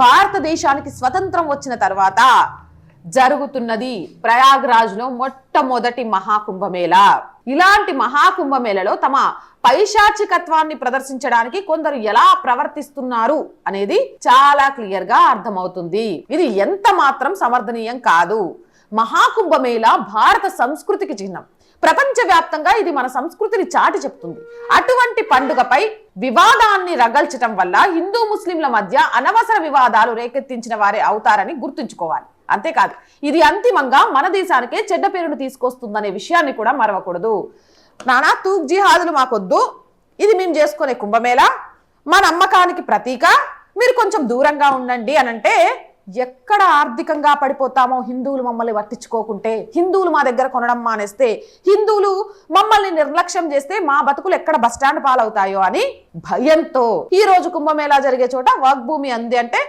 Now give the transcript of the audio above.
భారతదేశానికి స్వతంత్రం వచ్చిన తర్వాత జరుగుతున్నది ప్రయాగ్రాజ్లో మొట్టమొదటి మహాకుంభమేళ. ఇలాంటి మహాకుంభమేళలో తమ పైశాచికత్వాన్ని ప్రదర్శించడానికి కొందరు ఎలా ప్రవర్తిస్తున్నారు అనేది చాలా క్లియర్గా అర్థమవుతుంది. ఇది ఎంత మాత్రం సమర్థనీయం కాదు. మహాకుంభమేళ భారత సంస్కృతికి చిహ్నం. ప్రపంచవ్యాప్తంగా ఇది మన సంస్కృతిని చాటి చెప్తుంది. అటువంటి పండుగపై వివాదాన్ని రగల్చటం వల్ల హిందూ ముస్లింల మధ్య అనవసర వివాదాలు రేకెత్తించిన వారే అవుతారని గుర్తుంచుకోవాలి. అంతేకాదు ఇది అంతిమంగా మన దేశానికే చెడ్డ పేరును తీసుకొస్తుందనే విషయాన్ని కూడా మరవకూడదు. నానా తూక్ జిహాదులు మాకొద్దు. ఇది మేము చేసుకునే కుంభమేళ. మా నమ్మకానికి ప్రతీక. మీరు కొంచెం దూరంగా ఉండండి అనంటే ఎక్కడ ఆర్థికంగా పడిపోతామో హిందువులు మమ్మల్ని పట్టించుకోకుంటే హిందువులు మా దగ్గర కొనడం మానేస్తే హిందువులు మమ్మల్ని నిర్లక్ష్యం చేస్తే మా బతుకులు ఎక్కడ బస్టాండ్ పాలవుతాయో అని భయంతో ఈ రోజు కుంభమేళా జరిగే చోట వాగ్భూమి అంది అంటే